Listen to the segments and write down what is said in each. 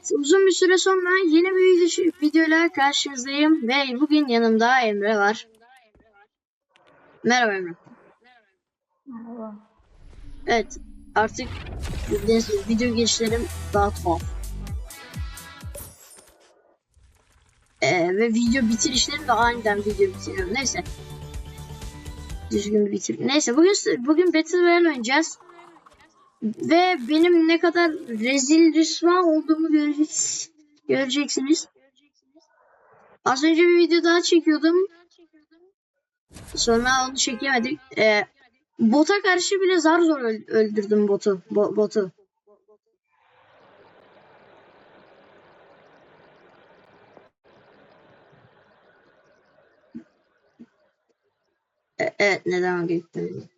Evet, uzun bir süre sonra yeni bir video, videoyla karşınızdayım ve bugün yanımda Emre var. Merhaba Emre. Merhaba. Evet, artık bildiğiniz video girişlerim daha tuhaf. Ee, ve video bitirişlerim de aniden video bitiriyorum. Neyse. Düzgün bitir. Neyse bugün bugün Battle Royale oynayacağız. Ve benim ne kadar rezil rüsva olduğumu göreceksiniz. Az önce bir video daha çekiyordum. Sonra onu çekemedik. Ee, bota karşı bile zar zor öl- öldürdüm botu. Bo- botu. E- evet neden gittim?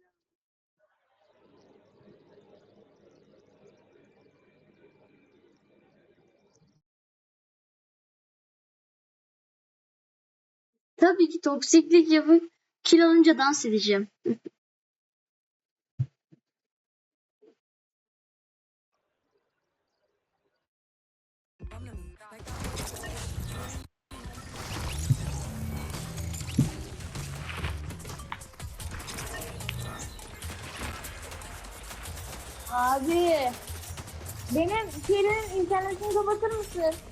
Tabii ki toksiklik yapıp kill alınca dans edeceğim. Abi. Benim şeylerin internetini kapatır mısın?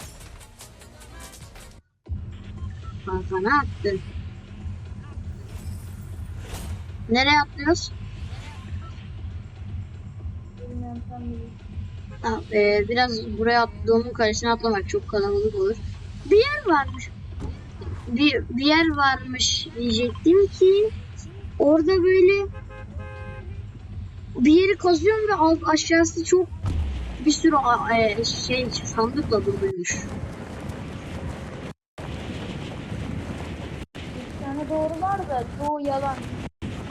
Kanka ne yaptın? Nereye atlıyoruz? Bilmiyorum. Ha, e, biraz buraya atladığımın karşısına atlamak çok kalabalık olur. Bir yer varmış. Bir, bir yer varmış diyecektim ki orada böyle bir yeri kazıyorum ve alt, aşağısı çok bir sürü e, şey sandıkla doluymuş. Bir tane doğru var da çoğu yalan.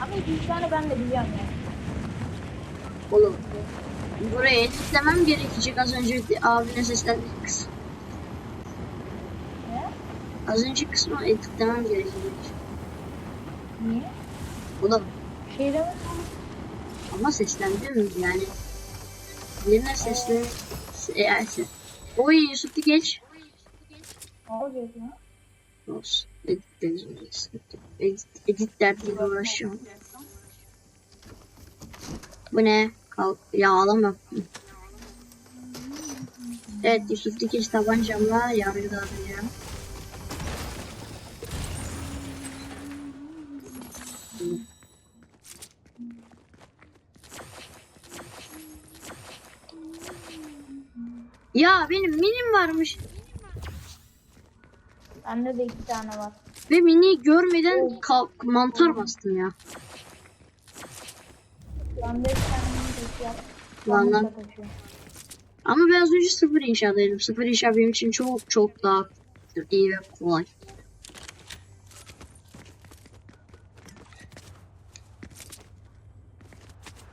Ama iki üç tane ben de biliyorum yani. Oğlum buraya editlemem gerekecek az önce abine seslendiği kısım. Ne? Az önce kısmı editlemem gerekecek. Niye? Oğlum Şey demek ama seslendim yani. Birine seslen... Eğer sen... Oy Yusuf'u geç. Ne olacak ya? Olsun. Edit, edit, edit derdiyle uğraşıyorum. Bu ne? Kalk. Ya ağlama. Evet Yusuf Dikiş tabancamla yargı dağıtacağım. Ya benim minim varmış Bende de iki tane var. ve mini görmeden kalk mantar bastım ya. Bende bir tane. Lan lan. Ama ben az önce sıfır inşadaydım. Sıfır inşa benim için çok çok daha iyi ve kolay.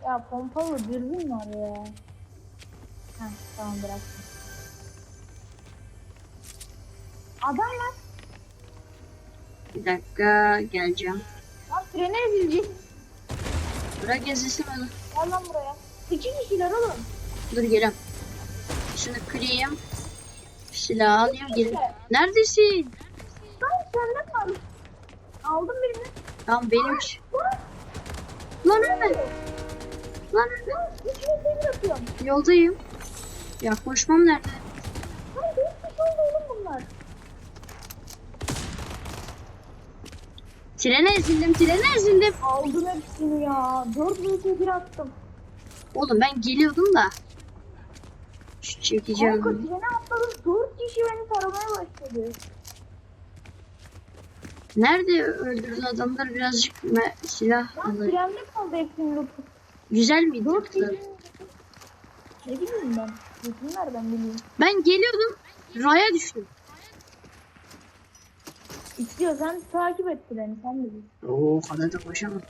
Ya pompalı dürbün var ya. Heh, tamam bıraktım. Adam var. Bir dakika geleceğim. Lan trene ezilecek. Bırak ezilsin onu. Gel lan buraya. İki kişiler oğlum. Dur gelem. Şunu kırayım. Silah alayım gelin. Neredesin? Lan sende var. Aldım birini. Tamam benim. Lan. Lan ölme. Lan. Lan yapıyorum. Yoldayım. Ya koşmam nerede? Lan dört kişi oldu oğlum bunlar. Trene ezildim, trene ezildim. Aldım hepsini ya. Dört vs bir attım. Oğlum ben geliyordum da. Şu çekeceğim. Kanka trene atladım. Dört kişi beni taramaya başladı. Nerede öldürdü adamlar birazcık silah Lan alayım. trende kaldı hepsinin lopu. Güzel miydi? Dört yoksa? kişi. Ne bileyim ben. Bütün nereden bileyim. Ben geliyordum. Raya düştüm. İstiyorsan takip et treni. Sen bilirsin. Oo, o kadar da koşamam.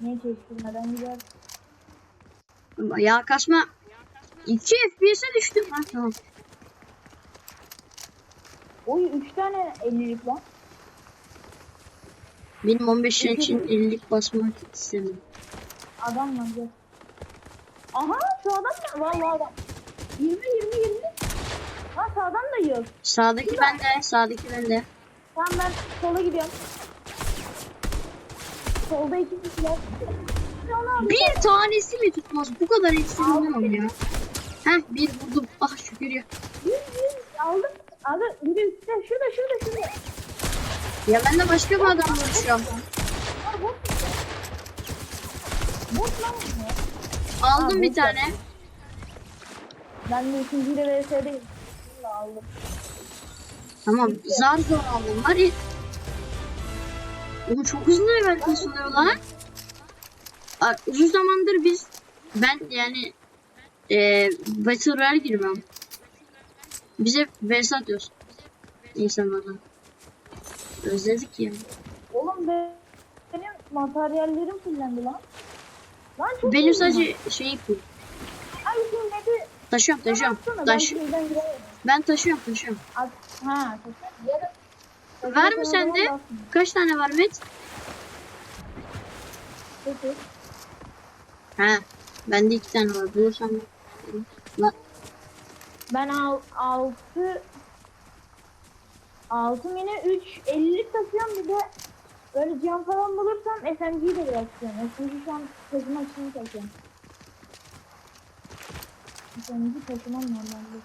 Niye kestirmeden gider? Ya kasma. 2 FPS'e düştüm. Ha, tamam. Oy 3 tane 50'lik lan. Benim 15 yaş için 50'lik basmak istemiyorum. Adam gel. Aha şu adam ne? Vallahi adam. 20 20 20. Lan sağdan da yiyor. Sağdaki bende. Sağdaki bende. Tamam ben sola gidiyorum. Solda iki kişiler. Bir. Bir tanesi mi tutmaz? Bu kadar eksik olamam ya. Heh bir vurdum. Ah şükür ya. Bir bir aldım. Abi biri üstte. Şurada şurada şurada. Ya ben de başka bir adam vuruşuyorum. Bot lan bu. Aldım bir tane. Ben de ikinciyle VS'deyim. Aldım. Tamam zar zor aldım. Hadi. Oğlum çok hızlı level kasılıyor lan. Aa, Uzun zamandır biz ben yani e, Battle Royale girmem. Bize vs atıyoruz. İnsanlardan. Özledik ya. Oğlum be- benim materyallerim fullendi lan. Lan çok Benim sadece şeyi full. Ay şimdi neti Taşıyorum taşıyorum. Taş, Ben. Ben taşıyorum taşıyorum. Az- Ha, taşıyor. Yarın- Var mı sende? Kaç tane var Met? Peki. Ha. Bende iki tane var. Bulursam Lan Ben al, altı altı yine 3 50 taşıyorum bir de böyle cam falan bulursam SMG'yi de biraz tutuyorum. SMG şu an taşıma için taşıyorum. SMG taşımam normalde.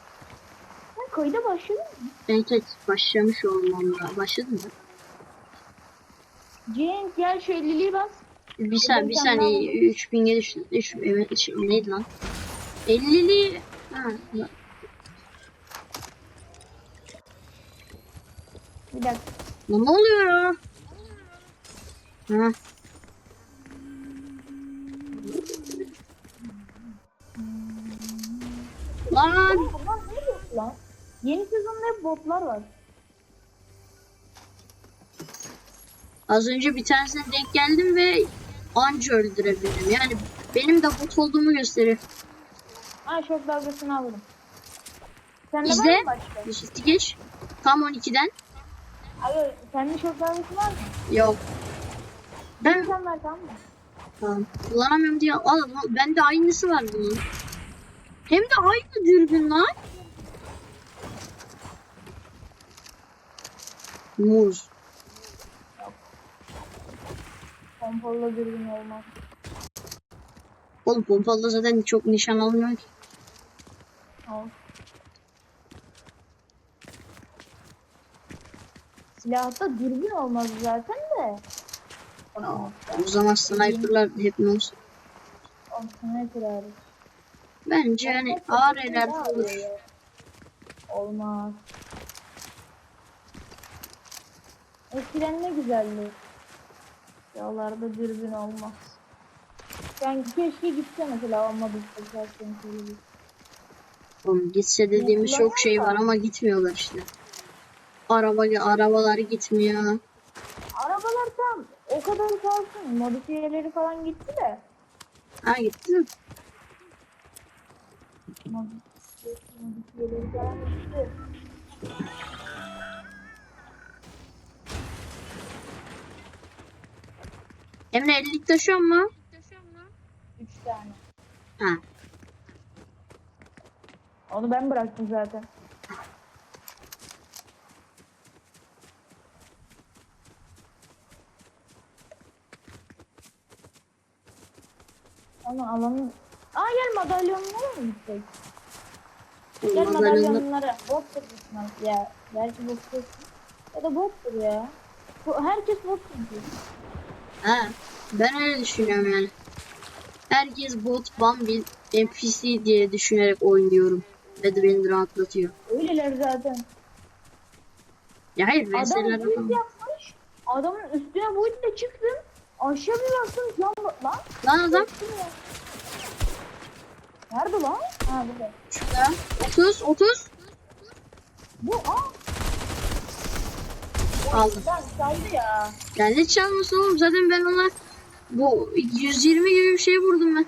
Kayda başladın mı? evet evet başlamış olmam lazım. Başladım mı? Cenk gel şu 50'liği bas. Bir saniye, bir saniye 3000'e düştü. 3 evet şimdi neydi lan? 50'li ha lan. Bir dakika. Lan ne oluyor ya? Ha. Lan Oğlum bunlar ne bot lan? Yeni sezonda hep botlar var. az önce bir tanesine denk geldim ve anca öldürebildim. Yani benim de bot olduğumu gösteriyor. Ha şok dalgasını alırım. Sen de İzle. var mı başka? Eşitli geç. Tam 12'den. Abi sende şok dalgası var mı? Yok. Ben... Ben Sen ver tamam mı? Tamam. Kullanamıyorum diye al. al. Bende aynısı var bunun. Hem de aynı dürbün lan. Muz. Pompalı dürbün olmaz. Oğlum pompalı zaten çok nişan almıyor ki. Al. Silahta dürbün olmaz zaten de. Aa, o zaman sniperlar hep ne olsun. O sniper hariç. Bence yani ağır eller olur. Olmaz. Eskiden ne güzeldi. Yollarda dürbün olmaz. Yani keşke gitse mesela olmadı. Oğlum gitse dediğimiz çok şey var ama gitmiyorlar işte. Araba, arabalar gitmiyor. Arabalar tam o kadar kalsın. Modifiyeleri falan gitti de. Ha gitti mi? Modifiye- Modifiyeleri falan gitti. Emre 50'lik taşıyor mu? Üç tane. Ha. Onu ben bıraktım zaten. Ama alanın... Aa gel madalyonlara mı gitsek? Gel Madalyonlar- madalyonlara. Gitmez ya. Belki bottur. Ya da bottur ya. Bu, herkes bot çünkü. Ha, ben öyle düşünüyorum yani. Herkes bot, bambil, NPC diye düşünerek oynuyorum. Ve de beni rahatlatıyor. Öyleler zaten. Ya hayır, Adam VS'lerde build yapmış. Adamın üstüne build'le çıktım. Aşağı bir baktım can lan. Lan adam ya. Nerede lan? Ha burada. şurada. 30, 30. Bu aa. Aldım. Çaldı ya. Ya ne çalması oğlum? Zaten ben ona bu 120 gibi bir şey vurdum ben.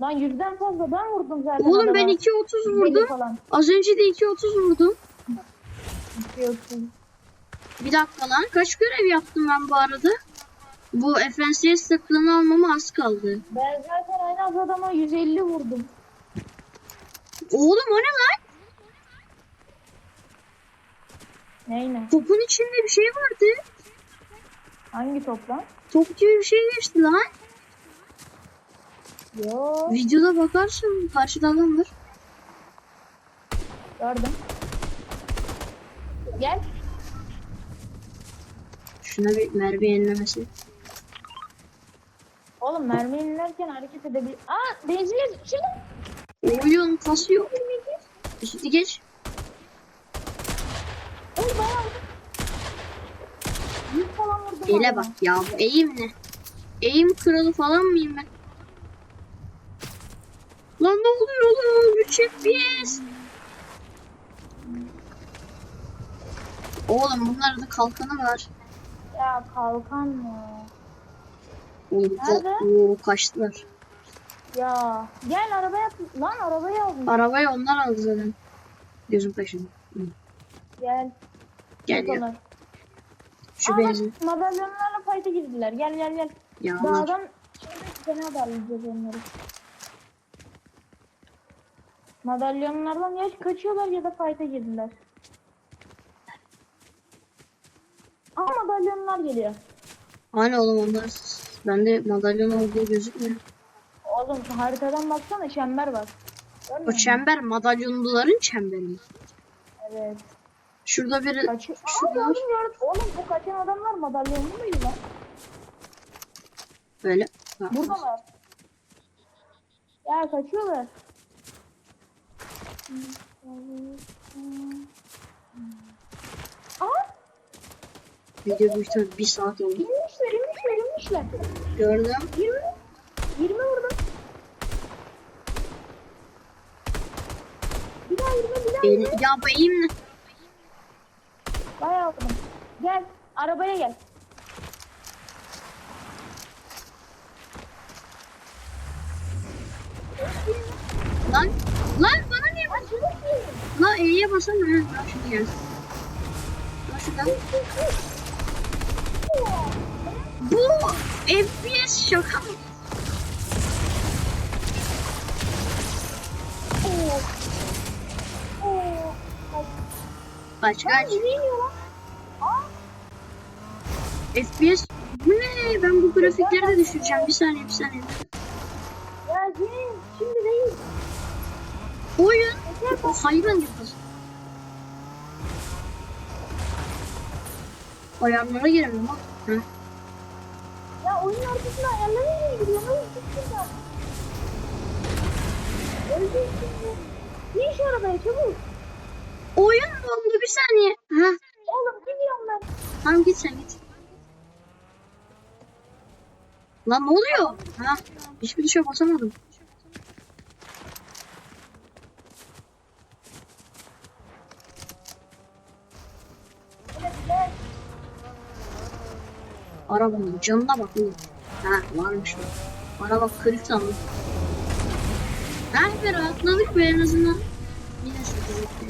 Lan yüzden fazla ben vurdum zaten Oğlum ben adama. 2.30 Deli vurdum. Falan. Az önce de 2.30 vurdum. İstiyorsun. Bir dakika lan. Kaç görev yaptım ben bu arada? Bu FNCS sıklığını almama az kaldı. Ben zaten aynı az adama 150 vurdum. Oğlum o ne lan? Neyine? Topun içinde bir şey vardı. Hangi toplam? Top gibi bir şey geçti lan. Yo. Videoda bakarsın karşıda adam var. Gördüm. Gel. Şuna bir mermi yenilemesi. Oğlum mermi inerken hareket edebilir. Aa benzin şurada. Oyun kasıyor. Üstü geç. Oy bayağı vurdum. Yüz falan vurdum. Ele bak ya bu eğim ne? Eğim kralı falan mıyım ben? Lan ne oluyor oğlum? 3 FPS. Oğlum bunların da kalkanı var. Ya kalkan mı? Oğlum Oo, kaçtılar. Ya gel arabaya lan arabayı aldım. Arabayı onlar aldı zaten. Gözüm kaşındı. Gel. Gel ya. Şu Aa, bak, madalyonlarla fight'a girdiler. Gel gel gel. Ya. Dağdan fena darlayacağız onları. Madalyonlardan ya kaçıyorlar ya da fight'a girdiler. Ama madalyonlar geliyor. Hani oğlum onlar. Bende madalyon olduğu gözükmüyor. Oğlum şu haritadan baksana çember var. Görmüyor O musun? çember madalyonluların çemberi mi? Evet. Şurada biri. Aa Şurada. gördüm gördüm. Oğlum bu kaçan adamlar madalyonlu muydu lan? böyle. Ha, Buradalar. Ya kaçıyorlar. Aa Video büyük ihtimalle bir saat oldu. inmişler inmişler inmişler. Gördüm. 20 20 vurdum. Bir daha 20 bir daha Beni, 20. ya bu eğim ne? Bayağı vurdum. Gel arabaya gel. Lan. Lan bana niye şunu yiyin. Lan E'ye basana. Ha, lan şimdi gel. Lan şuradan. Bu FPS şaka mı? Oo. Oo. Kaç Lan kaç. yine iniyor lan. Aa. FPS. Bu ne? Ben bu grafikleri de düşüreceğim. Bir saniye bir saniye. Ya şimdi değil. Oyun. Yeter O hayvan gibi. Ayarlara bak. Ha. Ya oyun arkasında ayarları niye gidiyor? Ne oldu şimdi? Bin şu arabaya çabuk. Oyun mu oldu bir saniye. Ha. Oğlum gidiyorum ben. Tamam git sen git. Lan ne oluyor? Ha. Hiçbir tuşa basamadım. Evet, evet. Arabanın canına bak. Ha varmış mı? Araba kırık sandım. Ha be rahatladık be en azından. Yine sıkıntıyız.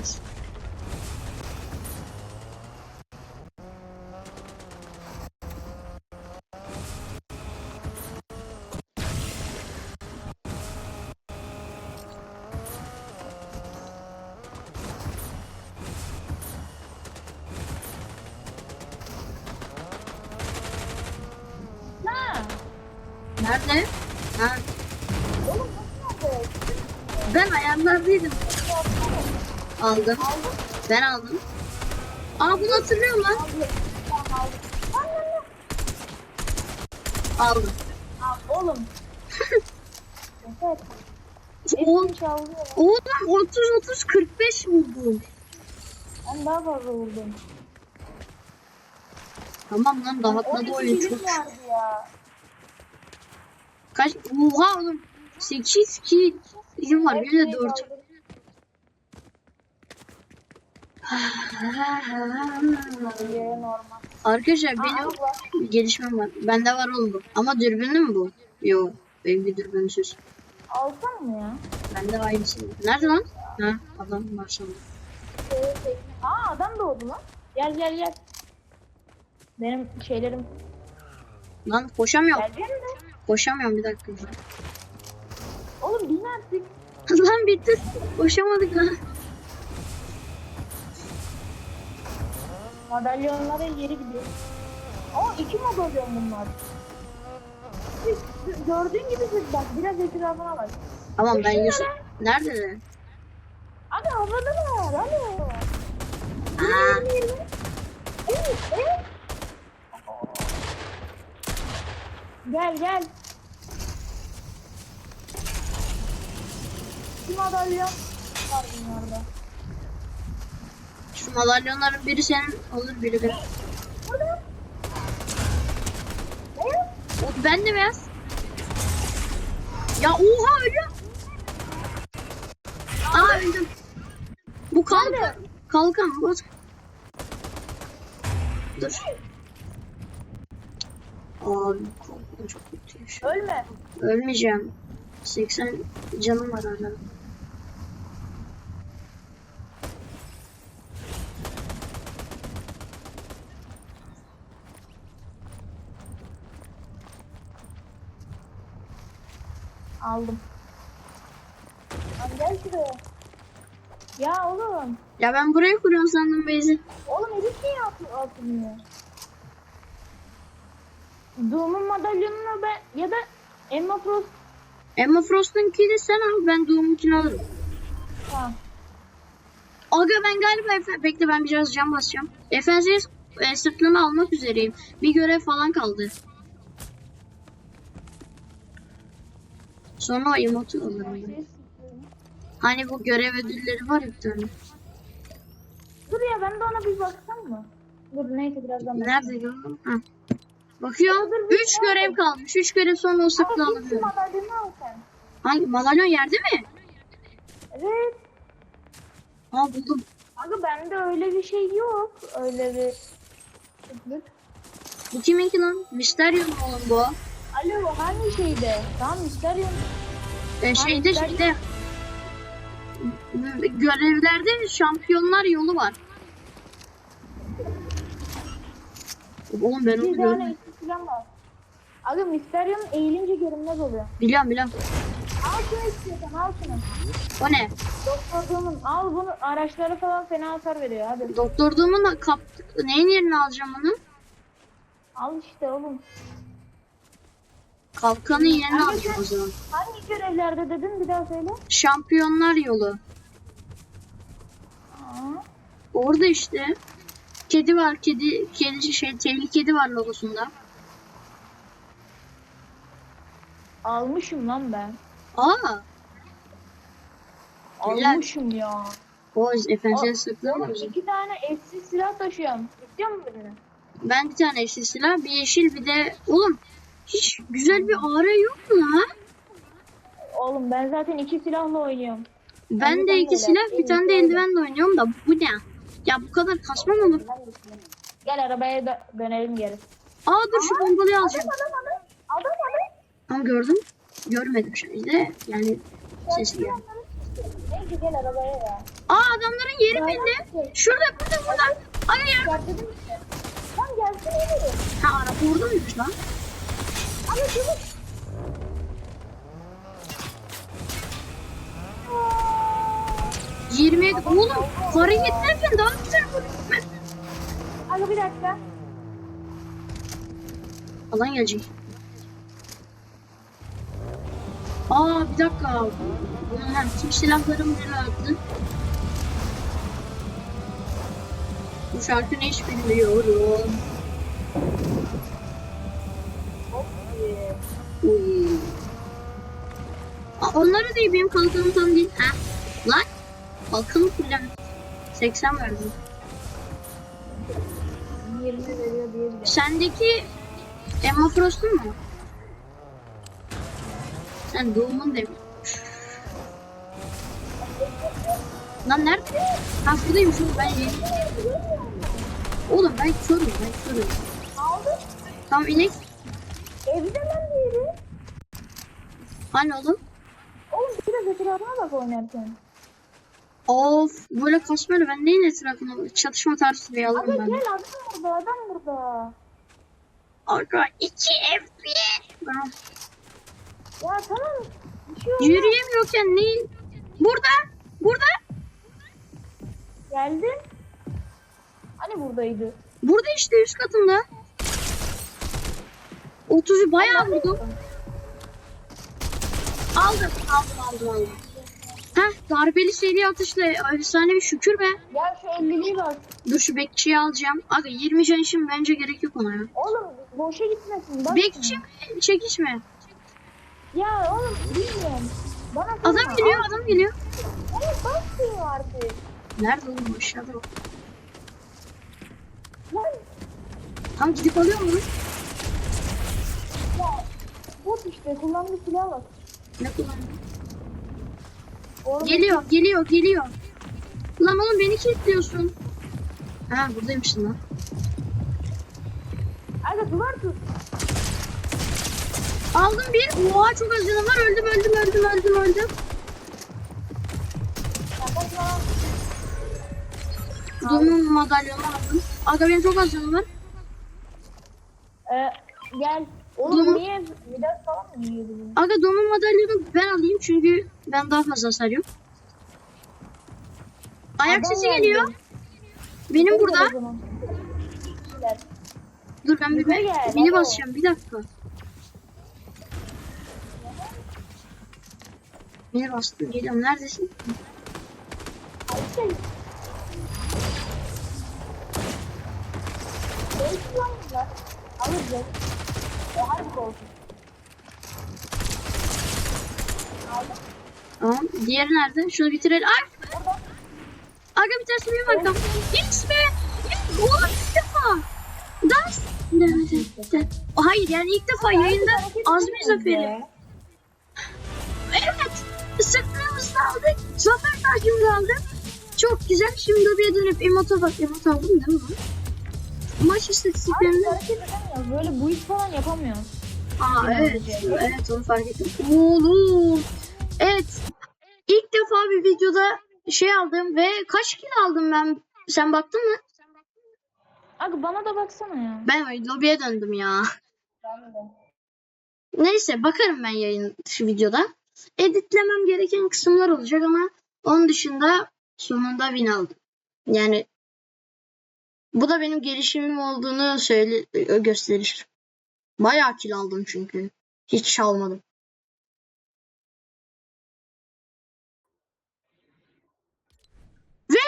Nerede? Ha. Oğlum nasıl oldu? Ben ayarlardaydım. Aldım. Ben aldım. Aa bunu hatırlıyorum lan. Aldım. Al, Oğlum. evet. Oğlum, oğlum 30 30 45 vurdum. Ben daha fazla vurdum. Tamam lan dağıtmadı 12 oyun çok. ya. Kaç? Oha oğlum. 8 kill. Bizim var bir de Hepsini 4. çaldım. Yere normal. Arkadaşlar Aa, benim bir gelişmem var. Bende var bu. Ama dürbünlü mü bu? Yok. Benim bir dürbünsüz. Alsam mı ya? Bende aynısı. Nerede lan? Ha adam tekne- Aa adam doğdu lan. Gel gel gel. Benim şeylerim. Lan koşamıyorum. Gelecek mi? Koşamıyorum bir dakika. Oğlum bin artık. lan dur. Koşamadık lan. Madalyonların yeri gidiyor. Aa iki madalyon bunlar. Siz- Gördüğün gibi siz bak biraz etrafına bak. Tamam ben Yusuf. Nerede lan? Abi havadalar. Alo. Aa. Evet, evet. Gel gel. Bir madalyon var bunlarda. şu madalyonların biri senin olur biri benim. O, ben de beyaz. Ya oha ölüyor. Aa öldüm. Bu kalkan. Kalkan bot. Dur. Abi çok kötüymüş. Ölme. Ölmeyeceğim. 80 canım var hala. Aldım. Lan gel şuraya. Ya oğlum. Ya ben buraya kuruyorum sandım Beyzi. Oğlum Elif niye atıyor atmıyor? Doom'un madalyonunu ben ya da Emma Frost Emma Frost'unkini sen al ben Doom'unkini alırım. ha. Aga ben galiba Efe... Bekle ben biraz cam basacağım. Efendim e, sırtlığını almak üzereyim. Bir görev falan kaldı. Sonra emotu alırım. Hani bu görev ödülleri var ya bir tane. Dur ya ben de ona bir baksam mı? Dur neyse birazdan bakayım. Nerede gördüm? Ha. Bakıyorum. Dur, bir 3 şey görev kalmış. 3 görev sonra o sırtlığı Ama git şu alabiliyorum. madalyonu al sen. Hangi? Madalyon yerde mi? Evet. Aa buldum. Aga bende öyle bir şey yok. Öyle bir... Bu kiminki lan? Mysterium oğlum bu. Alo hangi şeyde? Tamam Mysterium. E, şeyde Mysterium. şeyde. Görevlerde şampiyonlar yolu var. Oğlum ben onu gördüm. Falan var. Aga Mysterium eğilince görünmez oluyor. Biliyorum biliyorum. Al şunu istiyorsan al şunu. O ne? Doktor Doom'un al bunu araçlara falan fena hasar veriyor hadi. Doktor Doom'un da kaptık. Neyin yerine alacağım onu? Al işte oğlum. Kalkanın yerine alacağım o zaman. Hangi görevlerde dedin bir daha söyle. Şampiyonlar yolu. Aa, Orada işte. Kedi var. Kedi, kedi şey, tehlikedi var logosunda. Almışım lan ben. Aa. Güzel. Almışım ya. O efendim Aa, Oğlum var. iki tane eşsiz silah taşıyorum. İstiyor musun birini? Ben bir tane yeşil silah, bir yeşil bir de... Oğlum hiç güzel bir ağrı yok mu lan? Oğlum ben zaten iki silahla oynuyorum. Ben de ben iki de silah, öyle. bir tane de eldivenle oynuyorum da bu ne? Ya bu kadar kasma mı olur? Silah. Gel arabaya dönelim geri. Aa dur şu bombalıyı alacağım. Adam adam adam. Adam adam. Ama gördüm. Görmedim şimdi. Yani sesi geldi. Ya. Aa adamların yeri belli. Şurada burada burada. Ay ya. Ya dedim işte. Lan gelsin ileri. Ha araba orada mıymış lan? Ama çabuk. 27. Oğlum hareketlerken daha güzel vuruyor. Aga bir dakika. Alan gelecek. Aa bir dakika. Hem tüm silahlarım attı? Bu şarkını hiç bilmiyorum. Uy. Aa, onları değil benim kalkanım tam değil. Ha? Lan kalkanı kullan. 80 verdim. 20 veriyor diye biliyorum. Sendeki Emma Frost'un mu? Sen doğumun demiş. Lan nerede? Ha buradaymış oğlum ben yeni. Oğlum ben körüm ben körüm. Aldı. Tamam inek. Evde lan diğeri. Hani oğlum? Oğlum biraz etrafına bak oynarken. Of böyle kasmayla ben neyin etrafına çatışma tarzı bir aldım ben. gel adam burada adam burada. Aga 2 F1. Ya tamam. Bir şey olmaz. yürüyemiyorken? Bu Burada. Burada. Geldim. Hani buradaydı? Burada işte üst katında. 30'u bayağı vurdum. Aldım. Aldım aldım aldım. Heh darbeli seri atışla efsane bir şükür be. Gel şu 50'liği bak. Dur şu bekçiyi alacağım. Aga 20 can için bence gerek yok ona ya. Oğlum boşa gitmesin. Bak Bekçi mi? Çekiş mi? Ya oğlum bilmiyorum. Bana. Adam geliyor adam geliyor. Evet basmıyor artık. Nerede oğlum aşağıda bak. Lan Tam gidip alıyor mu? ya. Bot işte kullandığı silah bak. Ne? Oğlum Geliyor geliyor geliyor. Lan oğlum beni kilitliyorsun. Ha buradaymışsın lan. Aga duvar tut. Aldım bir. Oha çok az canım var. Öldüm öldüm öldüm öldüm öldüm. Donun madalyonu aldım. Aga benim çok az canım var. Ee, gel. Oğlum Dur. niye Midas falan mı yiyordu bunu? Aga donun madalyonu ben alayım çünkü ben daha fazla yok. Ayak Adam sesi geldi. geliyor. Benim Gel burada. Dur ben bir gel, beni basacağım bir dakika. Beni bastım geliyorum neredesin? Hadi lan bunlar. Alacağız. E hadi olsun. Aldım. Tamam. Diğeri nerede? Şunu bitirelim. Ay! Burada. Aga bir tersi benim arkam. Yes be! Oğlum ilk defa! Dans! O Hayır yani ilk defa yayında Azmi Zaferi. Zafer tacımızı aldık. Çok güzel. Şimdi lobiye dönüp emota bak. Emot aldım değil mi? Maç Abi istatistiklerinde. hareket edemiyoruz. Böyle bu iş falan yapamıyoruz. Aa evet. Evet onu fark ettim. Oğlum. Evet. İlk defa bir videoda şey aldım ve kaç kill aldım ben? Sen baktın mı? Aga bana da baksana ya. Ben lobiye döndüm ya. Ben de. Neyse bakarım ben yayın şu videoda. Editlemem gereken kısımlar olacak ama onun dışında sonunda win aldım. Yani bu da benim gelişimim olduğunu söyle gösterir. Bayağı kill aldım çünkü. Hiç çalmadım. Ve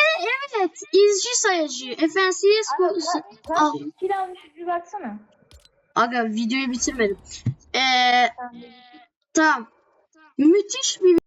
evet izci sayacı ka- kaç al. kill almış bir baksana. Aga videoyu bitirmedim. Ee, de. tamam. Müthiş bir